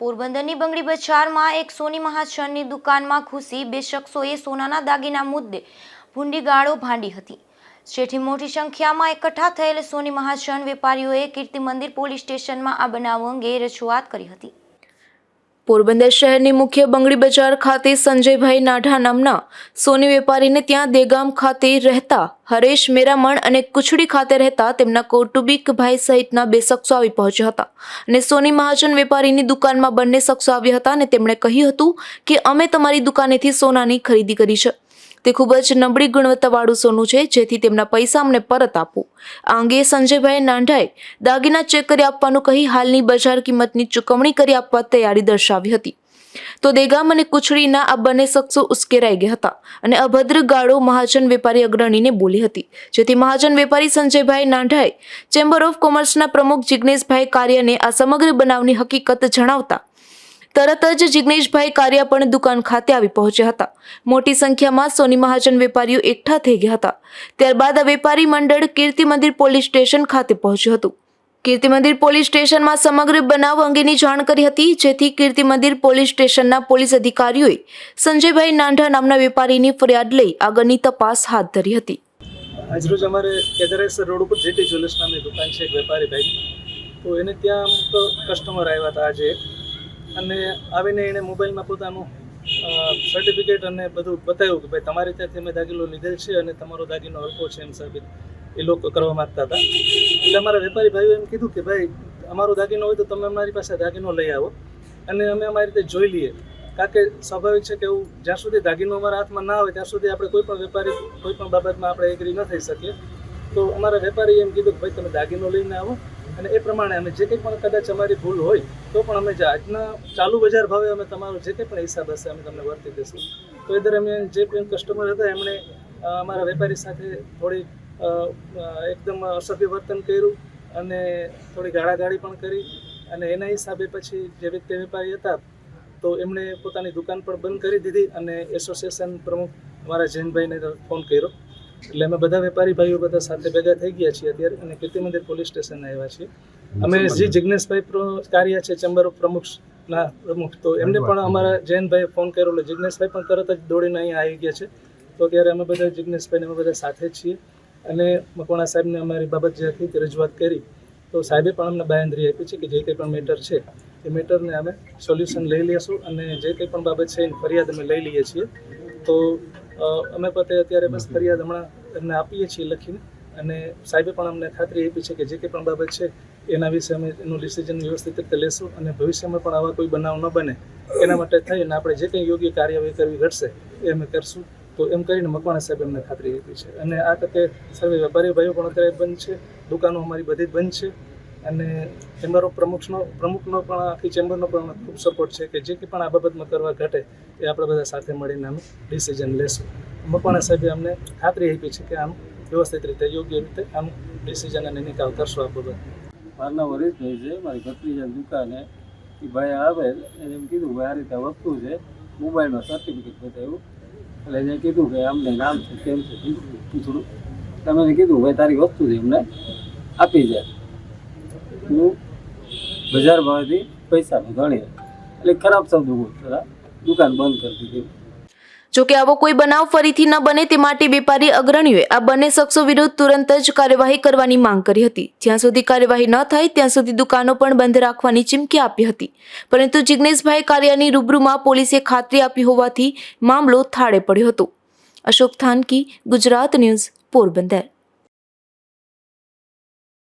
પોરબંદરની બંગડી બજારમાં એક સોની મહાજનની દુકાનમાં ઘૂસી બે શખ્સોએ સોનાના દાગીના મુદ્દે ભૂંડી ગાળો ભાંડી હતી. જેથી મોટી સંખ્યામાં એકઠા થયેલ સોની મહાજન વેપારીઓએ કીર્તિ મંદિર પોલીસ સ્ટેશનમાં આ બનાવ અંગે રજૂઆત કરી હતી. પોરબંદર શહેરની મુખ્ય બંગડી બજાર ખાતે સંજયભાઈ નાઢા નામના સોની વેપારીને ત્યાં દેગામ ખાતે રહેતા હરેશ મેરામણ અને કુછડી ખાતે રહેતા તેમના કૌટુંબિક ભાઈ સહિતના બે શખ્સો આવી પહોંચ્યા હતા. અને સોની મહાજન વેપારીની દુકાનમાં બંને શખ્સો આવ્યા હતા અને તેમણે કહ્યું હતું કે અમે તમારી દુકાનેથી સોનાની ખરીદી કરી છે. તે ખૂબ જ નબળી ગુણવત્તાવાળું સોનું છે, જેથી તેમના પૈસા અમને પરત આપો. આ અંગે સંજયભાઈ નાંઢાએ દાગીના ચેક કરી આપવાનું કહી હાલની બજાર કિંમતની ચૂકવણી કરી આપવા તૈયારી દર્શાવી હતી. તો દેગામ અને કુછડીના આ બંને શખ્સો ઉશ્કેરાઈ ગયા હતા અને અભદ્ર ગાળો મહાજન વેપારી અગ્રણીને બોલી હતી, જેથી મહાજન વેપારી સંજયભાઈ નાંઢાએ ચેમ્બર ઓફ કોમર્સના પ્રમુખ જિગ્નેશભાઈ કાર્યને આ સમગ્ર બનાવની હકીકત જણાવતા તરત જ જિગ્નેશભાઈ કારિયા દુકાન ખાતે આવી પહોંચ્યા હતા. મોટી સંખ્યામાં સોની મહાજન વેપારીઓ એકઠા થઈ ગયા હતા. ત્યારબાદ આ વેપારી મંડળ કીર્તિ મંદિર પોલીસ સ્ટેશન ખાતે પહોંચ્યું હતું. કીર્તિ મંદિર પોલીસ સ્ટેશનમાં સમગ્ર બનાવ અંગેની જાણ કરી હતી, જેથી કીર્તિ મંદિર પોલીસ સ્ટેશનના પોલીસ અધિકારીઓએ સંજયભાઈ નાંઢા નામના વેપારીની ફરિયાદ લઈ આગળની તપાસ હાથ ધરી હતી. આજરોજ અમારે કેદરેસર રોડ ઉપર જેટી જ્વેલર્સ નામની દુકાન છે એક વેપારી ભાઈ તો એને ત્યાં કસ્ટમર આવ્યા હતા આજે. અને આવીને એણે મોબાઈલમાં પોતાનું સર્ટિફિકેટ અને બધું બતાવ્યું કે ભાઈ તમારી ત્યાંથી અમે દાગીનો લીધેલ છે અને તમારો દાગીનો હલકો છે એમ સાબિત એ લોકો કરવા માંગતા હતા. એટલે અમારા વેપારી ભાઈઓ એમ કીધું કે ભાઈ, અમારો દાગીનો હોય તો તમે અમારી પાસે દાગીનો લઈ આવો અને અમે અમારી રીતે જોઈ લઈએ. કારણ કે સ્વાભાવિક છે કે એવું જ્યાં સુધી દાગીનો અમારા હાથમાં ના હોય ત્યાં સુધી આપણે કોઈ પણ વેપારી, કોઈ પણ બાબતમાં આપણે એગ્રી ન થઈ શકીએ. તો અમારા વેપારીએ એમ કીધું કે ભાઈ, તમે દાગીનો લઈને આવો અને એ પ્રમાણે અમે જે કંઈ પણ કદાચ અમારી ભૂલ હોય, તો પણ અમે આજના ચાલુ બજાર ભાવે અમે તમારો જે કંઈ પણ હિસાબ હશે અમે તમને વર્તી દઈશું. તો એ દરમિયાન જે પણ કસ્ટમર હતા, એમણે અમારા વેપારી સાથે થોડી એકદમ અસભ્ય વર્તન કર્યું અને થોડી ગાળાગાળી પણ કરી અને એના હિસાબે પછી જે વ્યક્તિ વેપારી હતા, તો એમણે પોતાની દુકાન પણ બંધ કરી દીધી અને એસોસિએશન પ્રમુખ અમારા જૈનભાઈને ફોન કર્યો. એટલે અમે બધા વેપારી ભાઈઓ બધા સાથે ભેગા થઈ ગયા છીએ અત્યારે અને કીર્તિ મંદિર પોલીસ સ્ટેશન આવ્યા છીએ. અમે જે જિજ્ઞેશભાઈ પ્ર- કાર્ય છે ચેમ્બર ઓફ પ્રમુખના પ્રમુખ. તો એમને પણ અમારા જૈનભાઈ ફોન કર્યો એટલે જિજ્ઞેશભાઈ પણ તરત જ દોડીને અહીંયા આવી ગયા છે. તો અત્યારે અમે બધા જિજ્ઞેશભાઈને અમે બધા સાથે જ છીએ. અને મકવાણા સાહેબને અમારી બાબત જે હતી તે રજૂઆત કરી. તો સાહેબે પણ અમને બાયંદ્રી આપી છે કે જે કંઈ પણ મેટર છે એ મેટરને અમે સોલ્યુશન લઈ લઈશું અને જે કંઈ પણ બાબત છે એની ફરિયાદ અમે લઈ લઈએ છીએ. તો અમે પોતે અત્યારે બસ ફરિયાદ હમણાં એમને આપીએ છીએ લખીને. અને સાહેબે પણ અમને ખાતરી આપી છે કે જે કંઈ પણ બાબત છે એના વિશે અમે એનું ડિસિઝન વ્યવસ્થિત રીતે લેશું અને ભવિષ્યમાં પણ આવા કોઈ બનાવ ન બને. એના માટે થઈને આપણે જે કંઈ યોગ્ય કાર્યવાહી કરવી ઘટશે એ અમે કરશું. તો એમ કરીને મકવાણા સાહેબ અમને ખાતરી આપી છે. અને આ તકે સર્વે વેપારી ભાઈઓ પણ અત્યારે બંધ છે. દુકાનો અમારી બધી જ બંધ છે. અને ચેમ્બર પ્રમુખનો પ્રમુખનો પણ, આખી ચેમ્બરનો પણ ખૂબ સપોર્ટ છે કે જે કંઈ પણ આ બાબતમાં કરવા ઘટે એ આપણે બધા સાથે મળીને આનું ડિસિઝન લેશું. મકવાણા સાહેબે અમને ખાતરી આપી છે કે આમ વ્યવસ્થિત રીતે, યોગ્ય રીતે આમ ડિસિઝન અને નિકાલ કરશું આ બાબત મારું વરિષ્ઠભાઈ છે, મારી ભત્રીજાની દુકાને. એ ભાઈ આવે, એને એમ કીધું ભાઈ આ રીતે વસ્તુ છે, મોબાઈલમાં સર્ટિફિકેટ બતાવ્યું. એટલે એને કીધું કે અમને નામ છે, કેમ છે થોડું તમે કીધું, ભાઈ, તારી વસ્તુ છે, અમને આપી જાય હું બજાર ભાવેથી પૈસાનું ગણી એટલે ખરાબ શબ્દો બોલતા દુકાન બંધ કરી દીધી. જો કે આવો કોઈ બનાવ ફરીથી ન બને તે માટે વેપારી અગ્રણીઓએ આ બંને શખ્સો વિરુદ્ધ તુરંત જ કાર્યવાહી કરવાની માંગ કરી હતી. જ્યાં સુધી કાર્યવાહી ન થાય, ત્યાં સુધી દુકાનો પણ બંધ રાખવાની ચીમકી આપી હતી. પરંતુ જિગ્નેશભાઈ કાર્યાની રૂબરૂમાં પોલીસે ખાતરી આપી હોવાથી મામલો થાળે પડ્યો હતો. અશોક થાનકી, ગુજરાત ન્યૂઝ, પોરબંદર.